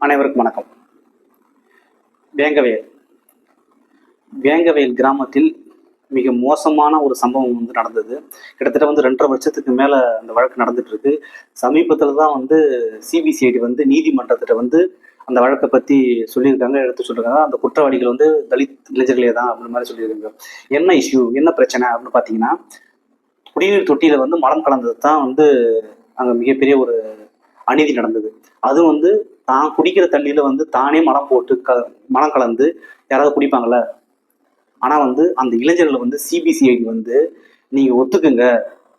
அனைவருக்கும் வணக்கம். வேங்கவேல். வேங்கவேல் கிராமத்தில் மிக மோசமான ஒரு சம்பவம் வந்து நடந்தது. கிட்டத்தட்ட வந்து ரெண்டரை வருஷத்துக்கு மேலே அந்த வழக்கு நடந்துட்டு இருக்கு சமீபத்தில் தான் வந்து சிபிசிஐடி வந்து நீதிமன்றத்திட்ட வந்து அந்த வழக்கை பற்றி சொல்லியிருக்காங்க எடுத்து சொல்லியிருக்காங்க. அந்த குற்றவாளிகள் வந்து தலித் இளைஞர்களே தான் அப்படின்ற மாதிரி சொல்லியிருக்காங்க. என்ன இஷ்யூ என்ன பிரச்சனை அப்படின்னு பார்த்தீங்கன்னா குடிநீர் தொட்டியில் வந்து மலம் கலந்தது தான் வந்து அங்கே மிகப்பெரிய ஒரு அநீதி நடந்தது. அதுவும் வந்து தான் குடிக்கிற தண்ணியில வந்து தானே மலம் போட்டு க மலம் கலந்து யாராவது குடிப்பாங்கல்ல? ஆனா வந்து அந்த இளைஞர்கள் வந்து சிபிசிஐடி வந்து நீங்க ஒத்துக்குங்க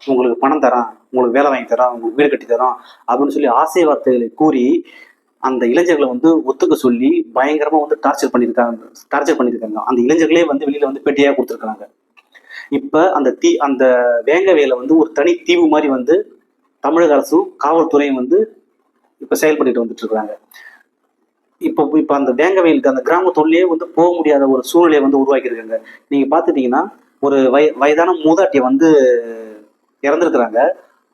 உங்களுக்கு பணம் தரேன் உங்களுக்கு வேலை வாங்கி தரான் உங்களுக்கு வீடு கட்டி தரோம் அப்படின்னு சொல்லி ஆசை வார்த்தைகளை கூறி அந்த இளைஞர்களை வந்து ஒத்துக்க சொல்லி பயங்கரமா வந்து டார்ச்சர் பண்ணியிருக்காங்க டார்ச்சர் பண்ணியிருக்காங்க. அந்த இளைஞர்களே வந்து வெளியில வந்து பெட்டியாக கொடுத்துருக்காங்க இப்ப அந்த தீ அந்த வேங்கவேல வந்து ஒரு தனி தீவு மாதிரி வந்து தமிழக அரசும் காவல்துறையும் வந்து இப்போ செயல்பட்டு வந்துட்டு இருக்கிறாங்க இப்போ இப்போ அந்த வேங்கவயலுக்கு அந்த கிராமத்துள்ளேயே வந்து போக முடியாத ஒரு சூழ்நிலையை வந்து உருவாக்கியிருக்காங்க. நீங்கள் பார்த்துட்டீங்கன்னா ஒரு வய வயதான மூதாட்டியை வந்து இறந்துருக்குறாங்க.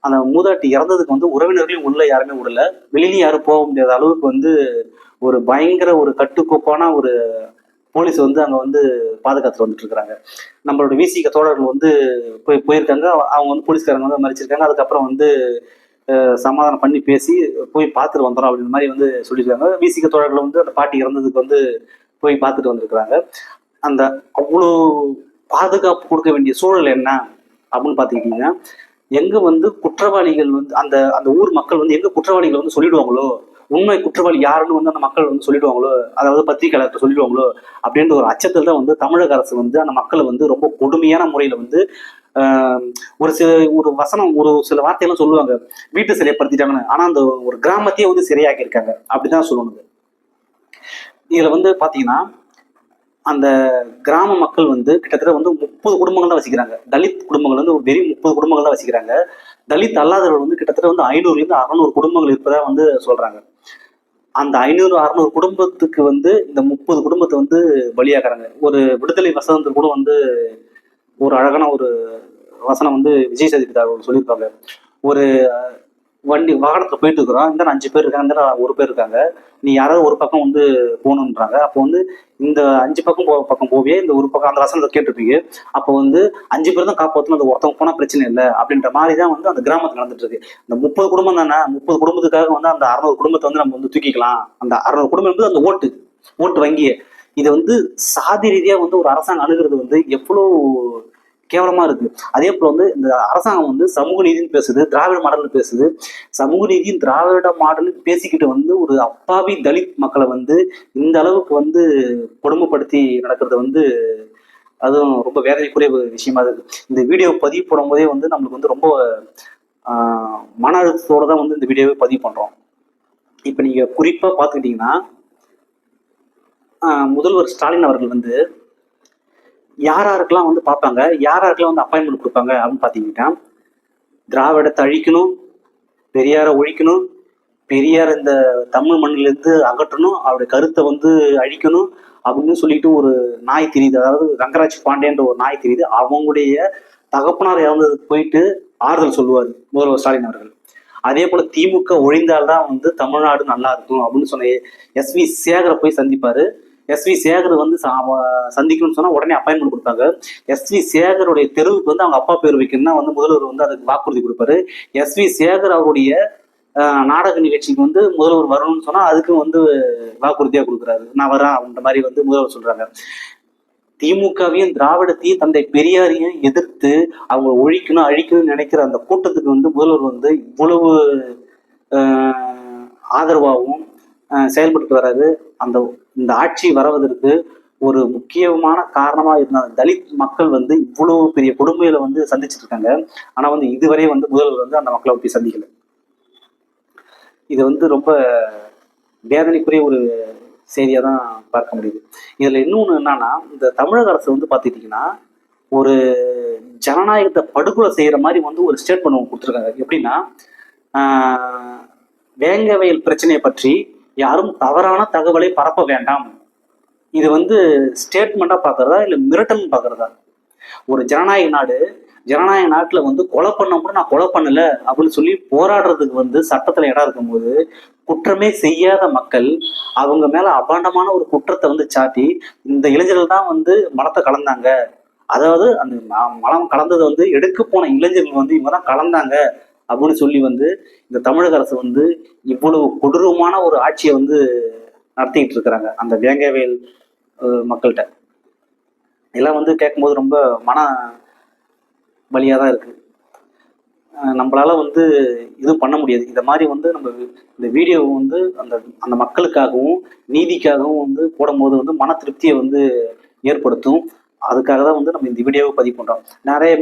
அந்த மூதாட்டி இறந்ததுக்கு வந்து உறவினர்களையும் உள்ள யாருமே விடல. வெளியிலையும் யாரும் போக முடியாத அளவுக்கு வந்து ஒரு பயங்கர ஒரு கட்டுக்கோப்பான ஒரு போலீஸ் வந்து அங்கே வந்து பாதுகாத்து வந்துட்டு இருக்கிறாங்க நம்மளோட விசிக தோழர்கள் வந்து போய் போயிருக்காங்க. அவங்க வந்து போலீஸ்காரங்க வந்து மறிச்சிருக்காங்க. அதுக்கப்புறம் வந்து சமாதானம் பண்ணி பேசி போய் பார்த்துட்டு வந்துடும் அப்படின்ற மாதிரி வந்து சொல்லியிருக்காங்க. விசிக தோழர்கள் வந்து அந்த பாட்டி இறந்ததுக்கு வந்து போய் பார்த்துட்டு வந்திருக்கிறாங்க. அந்த அவ்வளோ பாதுகாப்பு கொடுக்க வேண்டிய சூழல் என்ன அப்படின்னு பார்த்துக்கிட்டீங்கன்னா எங்க வந்து குற்றவாளிகள் வந்து அந்த அந்த ஊர் மக்கள் வந்து எங்க குற்றவாளிகள் வந்து சொல்லிடுவாங்களோ உண்மை குற்றவாளி யாருன்னு வந்து அந்த மக்கள் வந்து சொல்லிடுவாங்களோ அதாவது பத்திரிகையாளர்கிட்ட சொல்லிடுவாங்களோ அப்படின்ற ஒரு அச்சத்தில் தான் வந்து தமிழக அரசு வந்து அந்த மக்களை வந்து ரொம்ப கொடுமையான முறையில் வந்து ஒரு சில ஒரு வசனம் ஒரு சில வார்த்தையெல்லாம் சொல்லுவாங்க. வீட்டை சிறைப்படுத்திட்டாங்கன்னு. ஆனா அந்த ஒரு கிராமத்தையே வந்து சிறையாக்கி இருக்காங்க அப்படிதான் சொல்லணுது. இதுல வந்து பாத்தீங்கன்னா அந்த கிராம மக்கள் வந்து கிட்டத்தட்ட வந்து முப்பது குடும்பங்கள் தான் வசிக்கிறாங்க. தலித் குடும்பங்கள் வந்து ஒரு வெறும் முப்பது குடும்பங்கள் தான் வசிக்கிறாங்க. தலித் அல்லாதவர்கள் வந்து கிட்டத்தட்ட வந்து ஐநூறுலேருந்து அறநூறு குடும்பங்கள் இருப்பதா வந்து சொல்றாங்க. அந்த ஐநூறு அறநூறு குடும்பத்துக்கு வந்து இந்த முப்பது குடும்பத்தை வந்து பலியாக்குறாங்க. ஒரு விடுதலை வசனத்தில் கூட வந்து ஒரு அழகான ஒரு வசனம் வந்து விஜய் சேதுபதி அவர்கள் சொல்லியிருப்பாங்க ஒரு வண்டி வாகனத்தில் போயிட்டு இருக்கிறோம். இந்த அஞ்சு பேர் இருக்காங்க இந்த ஒரு பேர் இருக்காங்க. நீ யாராவது ஒரு பக்கம் வந்து போகணுன்றாங்க அப்போ வந்து இந்த அஞ்சு பக்கம் போ பக்கம் போவே இந்த ஒரு பக்கம் அந்த வசனத்தை கேட்டிருப்பீங்க. அப்போ வந்து அஞ்சு பேர் தான் காப்பாற்றணும் அந்த ஒருத்தவங்க போனால் பிரச்சனை இல்லை அப்படின்ற மாதிரி தான் வந்து அந்த கிராமத்தில் நடந்துட்டு இருக்கு. இந்த முப்பது குடும்பம் தானே முப்பது குடும்பத்துக்காக வந்து அந்த அறுநூறு குடும்பத்தை வந்து நம்ம வந்து தூக்கிக்கலாம். அந்த அறுநூறு குடும்பம் என்பது அந்த ஓட்டு ஓட்டு வங்கியை. இதை வந்து சாதி ரீதியா வந்து ஒரு அரசாங்கம் அணுகிறது வந்து எவ்வளோ கேவலமா இருக்கு. அதே போல வந்து இந்த அரசாங்கம் வந்து சமூக நீதினு பேசுது திராவிட மாடல் பேசுது. சமூக நீதியும் திராவிட மாடலும் பேசிக்கிட்டு வந்து ஒரு அப்பாவி தலித் மக்களை வந்து இந்த அளவுக்கு வந்து கொடுமைப்படுத்தி நடக்கிறது வந்து அதுவும் ரொம்ப வேதனைக்குரிய விஷயமா இருக்கு. இந்த வீடியோ பதிவு போடும் போதே வந்து நம்மளுக்கு வந்து ரொம்ப மன அழுத்தத்தோட தான் வந்து இந்த வீடியோவை பதிவு பண்றோம். இப்போ நீங்க குறிப்பா பார்த்துக்கிட்டிங்கன்னா முதல்வர் ஸ்டாலின் அவர்கள் வந்து யார் யாருக்கெல்லாம் வந்து பார்ப்பாங்க? யார் யாருக்கெல்லாம் வந்து அப்பாயின்மெண்ட் கொடுப்பாங்க அப்படின்னு பார்த்தீங்கன்னா திராவிடத்தை அழிக்கணும் பெரியாரை ஒழிக்கணும் பெரியார் இந்த தமிழ் மண்ணிலிருந்து அகற்றணும் அவருடைய கருத்தை வந்து அழிக்கணும் அப்படின்னு சொல்லிட்டு ஒரு நாய் தெரியுது. அதாவது ரங்கராஜ் பாண்டேன்ற ஒரு நாய் தெரியுது. அவங்களுடைய தகப்பனார் இறந்ததுக்கு போயிட்டு ஆறுதல் சொல்லுவார் முதல்வர் ஸ்டாலின் அவர்கள். அதே போல திமுக ஒழிந்தால்தான் வந்து தமிழ்நாடு நல்லா இருக்கும் அப்படின்னு சொன்ன எஸ் வி சேகரை போய் சந்திப்பாரு. எஸ் வி சேகர் வந்து ச- சந்திக்கணும்னு சொன்னா உடனே அப்பாயின்மெண்ட் கொடுப்பாங்க எஸ் வி சேகருடைய தெருவுக்கு வந்து அவங்க அப்பா பேர் வைக்கணும்னா வந்து முதல்வர் வந்து அதுக்கு வாக்குறுதி கொடுப்பாரு. எஸ் வி சேகர் அவருடைய நாடக நிகழ்ச்சிக்கு வந்து முதல்வர் வரணும்னு சொன்னா அதுக்கும் வந்து வாக்குறுதியா கொடுக்குறாரு. நான் வரேன் அப்படின்ற மாதிரி வந்து முதல்வர் சொல்றாங்க. திமுகவையும் திராவிடத்தையும் தந்தை பெரியாரையும் எதிர்த்து அவங்க ஒழிக்கணும் அழிக்கணும்னு நினைக்கிற அந்த கூட்டத்துக்கு வந்து முதல்வர் வந்து இவ்வளவு ஆதரவாகவும் செயல்பட்டு வராது அந்த இந்த ஆட்சி வரவதற்கு ஒரு முக்கியமான காரணமா இருந்த தலித் மக்கள் வந்து இவ்வளவு பெரிய கொடுமையில வந்து சந்திச்சிட்டு இருக்காங்க ஆனா வந்து இதுவரை வந்து முதல்வர் வந்து அந்த மக்களை போய் சந்திக்கல. இது வந்து ரொம்ப வேதனைக்குரிய ஒரு செய்தியா தான் பார்க்க முடியுது. இதுல இன்னொன்று என்னன்னா இந்த தமிழக அரசு வந்து பாத்துக்கிட்டீங்கன்னா ஒரு ஜனநாயகத்தை படுகொலை செய்யற மாதிரி வந்து ஒரு ஸ்டேட்மெண்ட் கொடுத்துருக்காங்க. எப்படின்னா வேங்கவயல் பிரச்சனையை பற்றி யாரும் தவறான தகவலை பரப்ப வேண்டாம். இது வந்து ஸ்டேட்மெண்ட்டாக பார்க்குறதா இல்லை மிரட்டல்னு பார்க்குறதா ஒரு ஜனநாயக நாடு ஜனநாயக நாட்டில் வந்து கொலை பண்ண கூட நான் கொலை பண்ணலை அப்படின்னு சொல்லி போராடுறதுக்கு வந்து சட்டத்தில் இடம் இருக்கும்போது குற்றமே செய்யாத மக்கள் அவங்க மேலே அபாண்டமான ஒரு குற்றத்தை வந்து சாட்டி இந்த இளைஞர்கள் தான் வந்து மனத்தை கலந்தாங்க. அதாவது அந்த ம- மலம் கலந்ததை வந்து எடுக்க போன இளைஞர்கள் வந்து இவங்க தான் கலந்தாங்க. அப்படின்னு சொல்லி வந்து இந்த தமிழக அரசு வந்து இவ்வளவு கொடூரமான ஒரு ஆட்சியை வந்து நடத்திக்கிட்டு இருக்கிறாங்க. அந்த வேங்கவேல் மக்கள்கிட்ட. இதெல்லாம் வந்து கேட்கும்போது ரொம்ப மன வழியாக தான் இருக்குது நம்மளால வந்து இதுவும் பண்ண முடியாது. இந்த மாதிரி வந்து நம்ம இந்த வீடியோ வந்து அந்த அந்த மக்களுக்காகவும் நீதிக்காகவும் வந்து போடும்போது வந்து மன திருப்தியை வந்து ஏற்படுத்தும். அதுக்காக தான் வந்து நம்ம இந்த வீடியோவை பதிவு பண்ணுறோம் நிறைய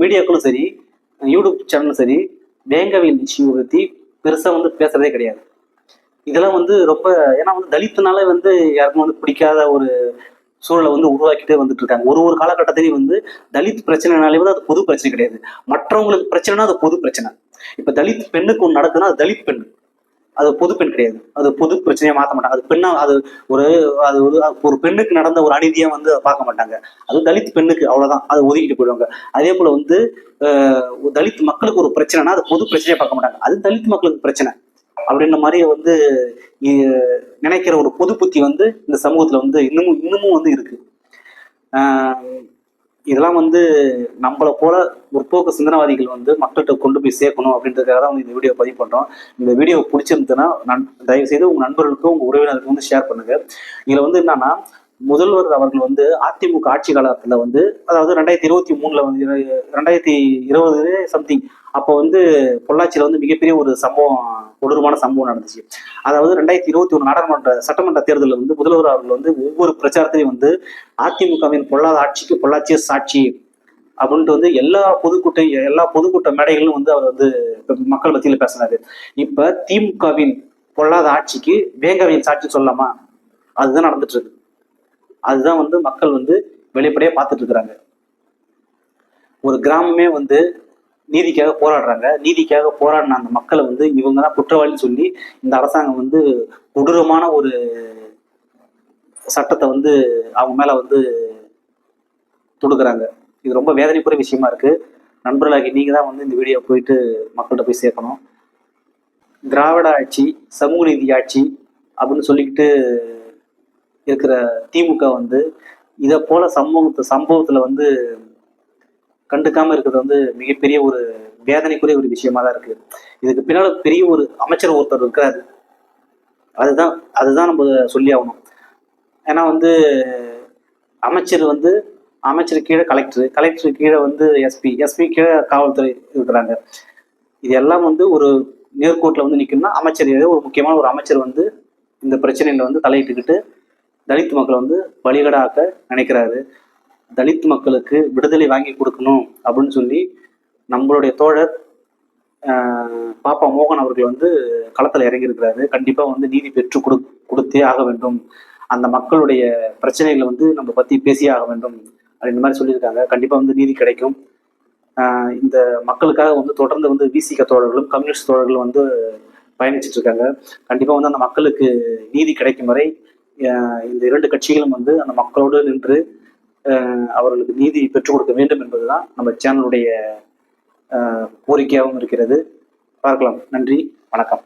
மீடியாக்களும் சரி யூடியூப் சேனலும் சரி வேங்கவியல் இஷ்யூ பற்றி பெருசாக வந்து பேசுகிறதே கிடையாது. இதெல்லாம் வந்து ரொம்ப ஏன்னா வந்து தலித்துனால வந்து யாருக்கும் வந்து பிடிக்காத ஒரு சூழலை வந்து உருவாக்கிட்டே வந்துட்டு இருக்காங்க. ஒரு ஒரு காலகட்டத்திலையும் வந்து தலித் பிரச்சனைனாலே வந்து அது பொது பிரச்சனை கிடையாது. மற்றவங்களுக்கு பிரச்சனைனா அது பொது பிரச்சனை. இப்போ தலித் பெண்ணுக்கு ஒன்று நடக்குதுன்னா அது தலித் பெண் அது பொது பெண் கிடையாது. அது பொது பிரச்சனையை மாற்ற மாட்டாங்க. அது பெண்ணா அது ஒரு அது ஒரு ஒரு பெண்ணுக்கு நடந்த ஒரு அநீதியா வந்து பார்க்க மாட்டாங்க. அது தலித் பெண்ணுக்கு அவ்வளவுதான். அதை ஒதுக்கிட்டு போயிடுவாங்க. அதே போல வந்து தலித் மக்களுக்கு ஒரு பிரச்சனைனா அது பொது பிரச்சனையை பார்க்க மாட்டாங்க. அது தலித் மக்களுக்கு பிரச்சனை. அப்படின்ற மாதிரி வந்து நினைக்கிற ஒரு பொது புத்தி வந்து இந்த சமூகத்துல வந்து இன்னமும் இன்னமும் வந்து இருக்கு. இதெல்லாம் வந்து நம்மளை போல முற்போக்கு சிந்தனவாதிகள் வந்து மக்கள்கிட்ட கொண்டு போய் சேர்க்கணும் அப்படின்றதுக்காக தான் வந்து இந்த வீடியோ பதிவு பண்ணுறோம் இந்த வீடியோ பிடிச்சிருந்ததுன்னா நன் தயவு செய்து உங்கள் நண்பர்களுக்கும் உங்கள் உறவினர்களுக்கும் வந்து ஷேர் பண்ணுங்க. இதில் வந்து என்னன்னா முதல்வர் அவர்கள் வந்து அதிமுக ஆட்சி காலத்துல வந்து அதாவது ரெண்டாயிரத்தி இருபத்தி மூணுல வந்து ரெண்டாயிரத்தி இருபது சம்திங் அப்போ வந்து பொள்ளாச்சியில வந்து மிகப்பெரிய ஒரு சம்பவம் கொடூரமான சம்பவம் நடந்துச்சு. அதாவது ரெண்டாயிரத்தி இருபத்தி ஒன்று நாடாளுமன்ற சட்டமன்ற தேர்தலில் வந்து முதல்வர் அவர்கள் வந்து ஒவ்வொரு பிரச்சாரத்திலையும் வந்து அதிமுகவின் பொல்லாத ஆட்சிக்கு பொள்ளாச்சிய சாட்சி அப்படின்ட்டு வந்து எல்லா பொதுக்கூட்ட எல்லா பொதுக்கூட்ட மேடைகளும் வந்து அவர் வந்து மக்கள் மத்தியில் பேசினாரு. இப்ப திமுகவின் பொல்லாத ஆட்சிக்கு வேங்கவியன் சாட்சி சொல்லலாமா? அதுதான் நடந்துட்டு இருக்கு அதுதான் வந்து மக்கள் வந்து வெளிப்படையா பார்த்துட்டு இருக்கிறாங்க. ஒரு கிராமமே வந்து நீதிக்காக போராடுறாங்க. நீதிக்காக போராடின அந்த மக்களை வந்து இவங்க தான் குற்றவாளின்னு சொல்லி இந்த அரசாங்கம் வந்து கொடூரமான ஒரு சட்டத்தை வந்து அவங்க மேல வந்து தொடுக்குறாங்க. இது ரொம்ப வேதனைக்குரிய விஷயமா இருக்கு. நண்பர்களாகி நீங்க தான் வந்து இந்த வீடியோ போயிட்டு மக்கள்கிட்ட போய் சேர்க்கணும். திராவிட ஆட்சி சமூக நீதி ஆட்சி அப்படின்னு சொல்லிக்கிட்டு இருக்கிற திமுக வந்து இதை போல சம்பவத்தை சம்பவத்துல வந்து கண்டுக்காம இருக்கிறது வந்து மிகப்பெரிய ஒரு வேதனைக்குரிய ஒரு விஷயமா தான் இருக்கு இதுக்கு பின்னால பெரிய ஒரு அமைச்சர் ஒருத்தர் இருக்கிறாரு. அதுதான் அதுதான் நம்ம சொல்லி ஆகணும். ஏன்னா வந்து அமைச்சர் வந்து அமைச்சர் கீழே கலெக்டர் கலெக்டர் கீழே வந்து எஸ்பி எஸ்பி கீழே காவல்துறை இருக்கிறாங்க. இது எல்லாம் வந்து ஒரு நேர்கோட்டில் வந்து நிற்கணும்னா அமைச்சர் ஏதோ ஒரு முக்கியமான ஒரு அமைச்சர் வந்து இந்த பிரச்சனையில் வந்து தலையிட்டுக்கிட்டு தலித் மக்களை வந்து பலிகடாக்க நினைக்கிறாரு. தலித் மக்களுக்கு விடுதலை வாங்கி கொடுக்கணும் அப்படின்னு சொல்லி நம்மளுடைய தோழர் பாப்பா மோகன் அவர்கள் வந்து களத்தில் இறங்கியிருக்கிறாரு. கண்டிப்பாக வந்து நீதி பெற்று கொடு கொடுத்தே ஆக வேண்டும். அந்த மக்களுடைய பிரச்சனைகளை வந்து நம்ம பற்றி பேசியே ஆக வேண்டும் அப்படின்ற மாதிரி சொல்லியிருக்காங்க. கண்டிப்பாக வந்து நீதி கிடைக்கும். இந்த மக்களுக்காக வந்து தொடர்ந்து வந்து விசிக தோழர்களும் கம்யூனிஸ்ட் தோழர்களும் வந்து பயணிச்சுட்டு இருக்காங்க. கண்டிப்பாக வந்து அந்த மக்களுக்கு நீதி கிடைக்கும் வரை இந்த இரண்டு கட்சிகளும் வந்து அந்த மக்களோடு நின்று அவர்களுக்கு நீதி பெற்றுக் கொடுக்க வேண்டும் என்பதுதான் நம்ம சேனலுடைய கோரிக்கையாகவும் இருக்கிறது. பார்க்கலாம். நன்றி. வணக்கம்.